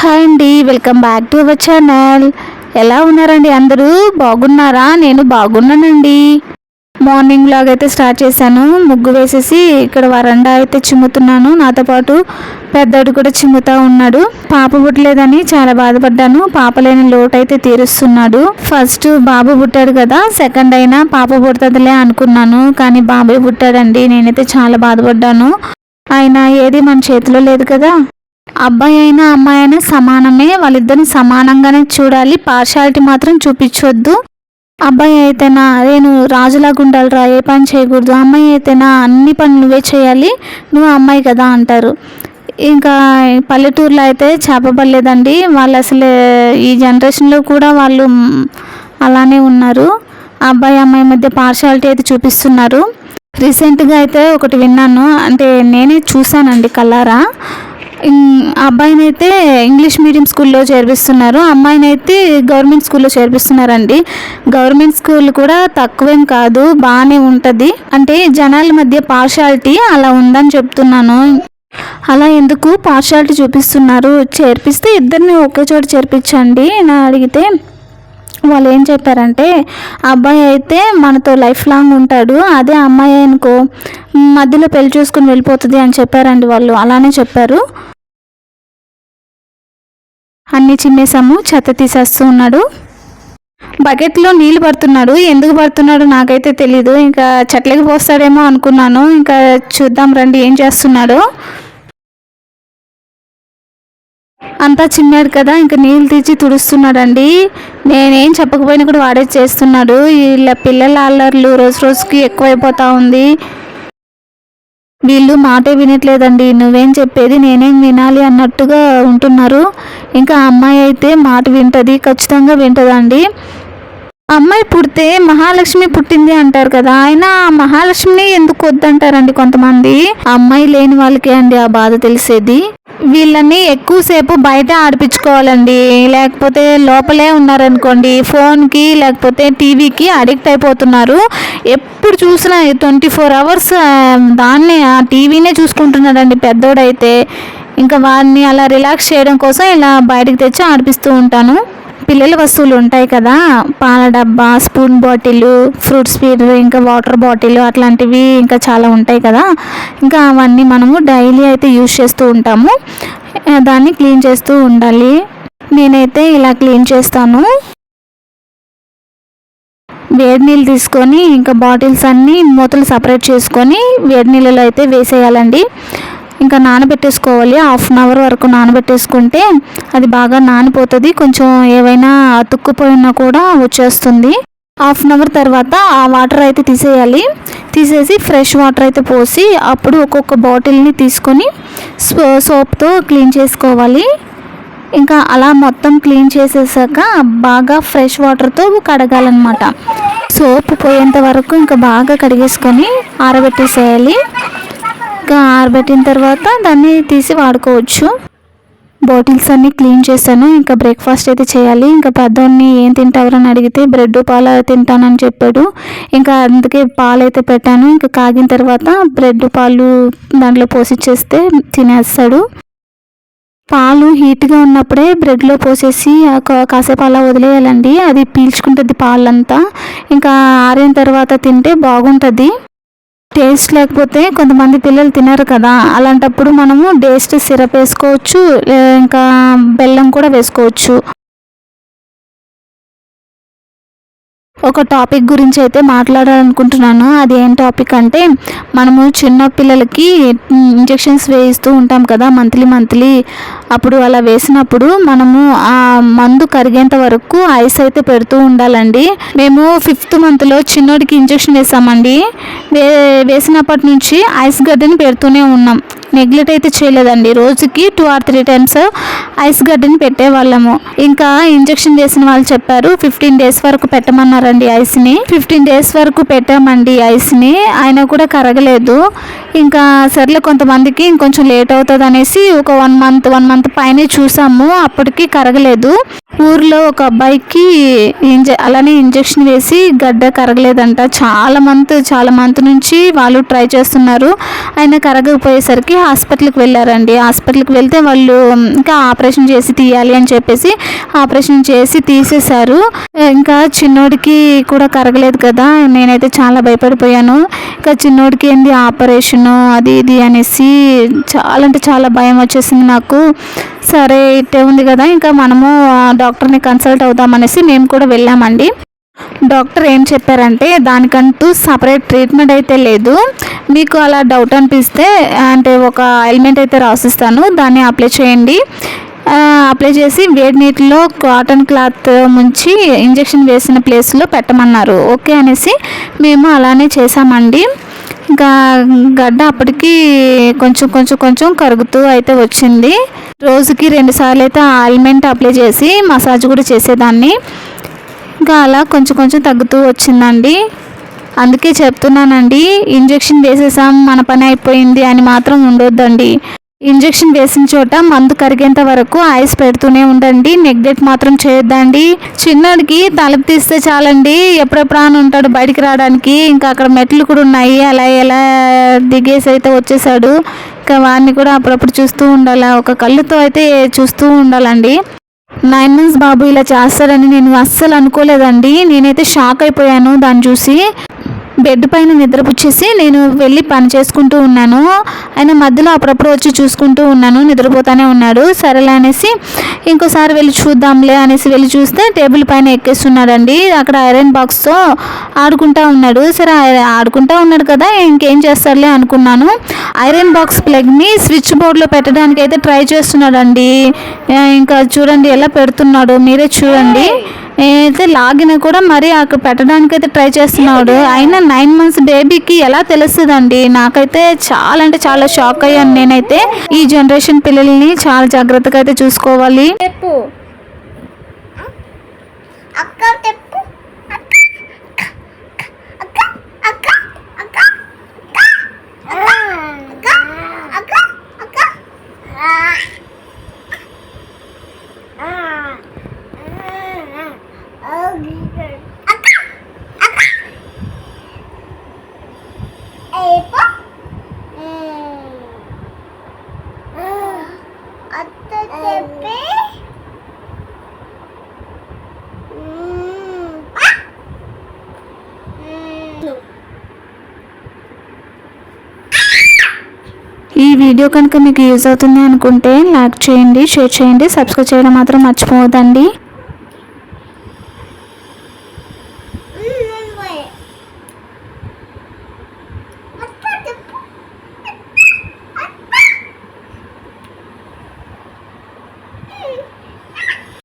Hi అండి welcome back to our channel. ఎలా ఉన్నారండి అందరూ? బాగున్నారా? నేను బాగున్నానండి. మార్నింగ్ లాగా అయితే స్టార్ట్ చేశాను. ముగ్గు వేసేసి ఇక్కడ వరండా అయితే చిమ్ముతున్నాను. నాతో పాటు పెద్దోడు కూడా చిమ్ముతా ఉన్నాడు. పాప పుట్టలేదని చాలా బాధపడ్డాను. పాప లేని లోటు అయితే తీరుస్తున్నాడు. ఫస్ట్ బాబు పుట్టాడు కదా సెకండ్ అయినా పాప పుడుతుందిలే అనుకున్నాను. కానీ బాబే పుట్టాడండి. నేనైతే చాలా బాధపడ్డాను. ఆయన ఏది మన చేతిలో లేదు కదా. అబ్బాయి అయినా అమ్మాయి అయినా సమానమే వాళ్ళిద్దరిని సమానంగానే చూడాలి. పార్షాలిటీ మాత్రం చూపించొద్దు. అబ్బాయి అయితేనా? నేను రాజులాగా ఉండాలిరా ఏ పని చేయకూడదు. అమ్మాయి అయితేనా? అన్ని పనులు నువ్వే చేయాలి. నువ్వు అమ్మాయి కదా అంటారు. ఇంకా పల్లెటూరులో అయితే చేపబడలేదండి. వాళ్ళు అసలు ఈ జనరేషన్లో కూడా వాళ్ళు అలానే ఉన్నారు. అబ్బాయి అమ్మాయి మధ్య పార్షాలిటీ అయితే చూపిస్తున్నారు. రీసెంట్గా అయితే ఒకటి విన్నాను. అంటే నేనే చూశానండి కల్లారా అబ్బాయిని అయితే ఇంగ్లీష్ మీడియం స్కూల్లో చేర్పిస్తున్నారు. అమ్మాయిని అయితే గవర్నమెంట్ స్కూల్లో చేర్పిస్తున్నారండి. గవర్నమెంట్ స్కూల్ కూడా తక్కువేం కాదు బాగానే ఉంటుంది. అంటే జనాల మధ్య పార్షాలిటీ అలా ఉందని చెప్తున్నాను. అలా ఎందుకు పార్షాలిటీ చూపిస్తున్నారు? చేర్పిస్తే ఇద్దరిని ఒకే చోట చేర్పించండి నా అడిగితే వాళ్ళు ఏం చెప్పారంటే అబ్బాయి అయితే మనతో లైఫ్ లాంగ్ ఉంటాడు అదే అమ్మాయి అనుకో మధ్యలో పెళ్ళి చూసుకుని వెళ్ళిపోతుంది అని చెప్పారండి వాళ్ళు. అలానే చెప్పారు. అన్నీ చిన్నేసాము చెత్త తీసేస్తూ ఉన్నాడు. బకెట్లో నీళ్ళు పడుతున్నాడు. ఎందుకు పడుతున్నాడు? నాకైతే తెలీదు. ఇంకా చెట్లకి పోస్తాడేమో అనుకున్నాను. ఇంకా చూద్దాం రండి ఏం చేస్తున్నాడో. అంతా చిన్నాడు కదా ఇంకా నీళ్ళు తీసి తుడుస్తున్నాడండి. నేనేం చెప్పకపోయినా కూడా వాడే చేస్తున్నాడు. వీళ్ళ పిల్లల అల్లర్లు రోజు రోజుకి ఎక్కువైపోతా ఉంది. వీళ్ళు మాటే వినట్లేదండి. నువ్వేం చెప్పేది నేనేం వినాలి అన్నట్టుగా ఉంటున్నారు. ఇంకా అమ్మాయి అయితే మాట వింటది ఖచ్చితంగా వింటదండి. అమ్మాయి పుడితే మహాలక్ష్మి పుట్టింది అంటారు కదా ఆయన మహాలక్ష్మిని ఎందుకు వద్దంటారండి కొంతమంది? అమ్మాయి లేని వాళ్ళకే అండి ఆ బాధ తెలిసేది. వీళ్ళని ఎక్కువసేపు బయట ఆడిపించుకోవాలండి. లేకపోతే లోపలే ఉన్నారనుకోండి ఫోన్కి లేకపోతే టీవీకి అడిక్ట్ అయిపోతున్నారు. ఎప్పుడు చూసినా ట్వంటీ ఫోర్ అవర్స్ దాన్నే ఆ టీవీనే చూసుకుంటున్నాడండి పెద్దోడైతే. ఇంకా వాడిని అలా రిలాక్స్ చేయడం కోసం ఇలా బయటకు తెచ్చి ఆడిపిస్తూ ఉంటాను. పిల్లల వస్తువులు ఉంటాయి కదా. పాల డబ్బా స్పూన్ బాటిల్ ఫ్రూట్ స్పీడ్ ఇంకా వాటర్ బాటిల్ అట్లాంటివి ఇంకా చాలా ఉంటాయి కదా. ఇంకా అవన్నీ మనము డైలీ అయితే యూజ్ చేస్తూ ఉంటాము. దాన్ని క్లీన్ చేస్తూ ఉండాలి. నేనైతే ఇలా క్లీన్ చేస్తాను. వేడి నీళ్ళు తీసుకొని ఇంకా బాటిల్స్ అన్నీ మూతలు సపరేట్ చేసుకొని వేడి నీళ్ళలో అయితే వేసేయాలండి. ఇంకా నానబెట్టేసుకోవాలి. హాఫ్ అన్ అవర్ వరకు నానబెట్టేసుకుంటే అది బాగా నానిపోతుంది. కొంచెం ఏవైనా అతుక్కుపోయినా కూడా వచ్చేస్తుంది. హాఫ్ అన్ అవర్ తర్వాత ఆ వాటర్ అయితే తీసేయాలి. తీసేసి ఫ్రెష్ వాటర్ అయితే పోసి అప్పుడు ఒక్కొక్క బాటిల్ని తీసుకొని సో సోప్తో క్లీన్ చేసుకోవాలి. ఇంకా అలా మొత్తం క్లీన్ చేసేసాక బాగా ఫ్రెష్ వాటర్తో కడగాలన్నమాట. సోప్ పోయేంత వరకు ఇంకా బాగా కడిగేసుకొని ఆరబెట్టేసేయాలి. ఇంకా ఆరబెట్టిన తర్వాత దాన్ని తీసి వాడుకోవచ్చు. బాటిల్స్ అన్నీ క్లీన్ చేశాను. ఇంకా బ్రేక్ఫాస్ట్ అయితే చేయాలి. ఇంకా పెద్దోడిని ఏం తింటావరని అడిగితే బ్రెడ్ పాలు తింటానని చెప్పాడు. ఇంకా అందుకే పాలు అయితే పెట్టాను. ఇంకా కాగిన తర్వాత బ్రెడ్ పాలు దాంట్లో పోసిచ్చేస్తే తినేస్తాడు. పాలు హీట్గా ఉన్నప్పుడే బ్రెడ్లో పోసేసి కాసేపు అలా వదిలేయాలండి. అది పీల్చుకుంటుంది పాలంతా. ఇంకా ఆరిన తర్వాత తింటే బాగుంటుంది. టేస్ట్ లేకపోతే కొంతమంది పిల్లలు తినరు కదా. అలాంటప్పుడు మనము టేస్ట్ సిరప్ వేసుకోవచ్చు ఇంకా బెల్లం కూడా వేసుకోవచ్చు. ఒక టాపిక్ గురించి అయితే మాట్లాడాలనుకుంటున్నాను. అది ఏం టాపిక్ అంటే మనము చిన్న పిల్లలకి ఇంజెక్షన్స్ వేయిస్తూ ఉంటాం కదా మంత్లీ మంత్లీ. అప్పుడు అలా వేసినప్పుడు మనము ఆ మందు కరిగేంత వరకు ఐస్ అయితే పెడుతూ ఉండాలండి. మేము ఫిఫ్త్ మంత్లో చిన్నోడికి ఇంజెక్షన్ వేసామండి. వే వేసినప్పటి నుంచి ఐస్ గడ్డని పెడుతూనే ఉన్నాం. నెగ్లెక్ట్ అయితే చేయలేదండి. రోజుకి two or three times ice గడ్డని పెట్టేవాళ్ళము. ఇంకా ఇంజెక్షన్ చేసిన వాళ్ళు చెప్పారు ఫిఫ్టీన్ డేస్ వరకు పెట్టమన్నారండి ఐస్ని. ఫిఫ్టీన్ డేస్ వరకు పెట్టామండి ఐస్ని. ఆయన కూడా కరగలేదు. ఇంకా సర్లే కొంతమందికి ఇంకొంచెం లేట్ అవుతుంది అనేసి ఒక వన్ మంత్ వన్ మంత్ పైనే చూసాము అప్పటికి కరగలేదు. ఊర్లో ఒక అబ్బాయికి ఇంజ అలానే ఇంజెక్షన్ వేసి గడ్డ కరగలేదంట. చాలా మంత్ చాలా మంత్ నుంచి వాళ్ళు ట్రై చేస్తున్నారు. ఆయన కరగకపోయేసరికి హాస్పిటల్కి వెళ్ళారండి. హాస్పిటల్కి వెళ్తే వాళ్ళు ఇంకా ఆపరేషన్ చేసి తీయాలి అని చెప్పేసి ఆపరేషన్ చేసి తీసేశారు. ఇంకా చిన్నోడికి కూడా కరగలేదు కదా. నేనైతే చాలా భయపడిపోయాను. ఇంకా చిన్నోడికి ఏంది ఆపరేషను అది ఇది అనేసి చాలా అంటే చాలా భయం వచ్చేసింది నాకు. సరే ఇట్టే ఉంది కదా ఇంకా మనము డాక్టర్ని కన్సల్ట్ అవుదామనేసి మేము కూడా వెళ్ళామండి. డాక్టర్ ఏం చెప్పారంటే దానికంటూ సపరేట్ ట్రీట్మెంట్ అయితే లేదు. మీకు అలా డౌట్ అనిపిస్తే అంటే ఒక ఆయిల్మెంట్ అయితే రాసిస్తాను దాన్ని అప్లై చేయండి. అప్లై చేసి వేడి నీటిలో కాటన్ క్లాత్ ముంచి ఇంజెక్షన్ వేసిన ప్లేస్లో పెట్టమన్నారు. ఓకే అనేసి మేము అలానే చేసామండి ఇంకా గడ్డ అప్పటికి కొంచెం కొంచెం కొంచెం కరుగుతూ అయితే వచ్చింది. రోజుకి రెండు సార్లు అయితే ఆయిల్మెంట్ అప్లై చేసి మసాజ్ కూడా చేసేదాన్ని. ఇంకా అలా కొంచెం కొంచెం తగ్గుతూ వచ్చిందండి. అందుకే చెప్తున్నానండి ఇంజెక్షన్ వేసేసాం మన పని అయిపోయింది అని మాత్రం ఉండొద్దండి. ఇంజెక్షన్ వేసిన చోట మందు కరిగేంత వరకు ఐస్ పెడుతూనే ఉండండి. నెగ్లెక్ట్ మాత్రం చేయొద్దండి. చిన్నోడికి తలుపు తీస్తే చాలండి. ఎప్పుడెప్పుడు అని ఉంటాడు బయటికి రావడానికి. ఇంకా అక్కడ మెట్లు కూడా ఉన్నాయి. అలా ఎలా దిగేసి అయితే వచ్చేసాడు. ఇంకా వాడిని కూడా అప్పుడప్పుడు చూస్తూ ఉండాలి? ఒక కళ్ళుతో అయితే చూస్తూ ఉండాలండి. నైన్ మంత్స్ బాబు ఇలా చేస్తాడని నేను అస్సలు అనుకోలేదండి. నేనైతే షాక్ అయిపోయాను దాన్ని చూసి. బెడ్ పైన నిద్రపుచ్చేసి నేను వెళ్ళి పని చేసుకుంటూ ఉన్నాను. ఆయన మధ్యలో అప్పుడప్పుడు వచ్చి చూసుకుంటూ ఉన్నాను. నిద్రపోతానే ఉన్నాడు. సరేలే అనేసి ఇంకోసారి వెళ్ళి చూద్దాంలే అనేసి వెళ్ళి చూస్తే టేబుల్ పైన ఎక్కేస్తున్నాడండి. అక్కడ ఐరన్ బాక్స్తో ఆడుకుంటా ఉన్నాడు. సరే ఆడుకుంటా ఉన్నాడు కదా ఇంకేం చేస్తాడులే అనుకున్నాను. ఐరన్ బాక్స్ ప్లగ్ని స్విచ్ బోర్డ్లో పెట్టడానికి అయితే ట్రై చేస్తున్నాడండి. ఇంకా చూడండి ఎలా పెడుతున్నాడు మీరే చూడండి. అయితే లాగిన కూడా మరి అక్కడ పెట్టడానికి అయితే ట్రై చేస్తున్నాడు. అయినా నైన్ మంత్స్ బేబీకి ఎలా తెలుస్తుందండి? నాకైతే చాలా అంటే చాలా షాక్ అయ్యాను నేనైతే. ఈ జనరేషన్ పిల్లల్ని చాలా జాగ్రత్తగా అయితే చూసుకోవాలి. చెప్పు. వీడియో కనుక మీకు యూజ్ అవుతుంది అనుకుంటే లైక్ చేయండి షేర్ చేయండి సబ్స్క్రైబ్ చేయడం మాత్రం మర్చిపోవద్దండి.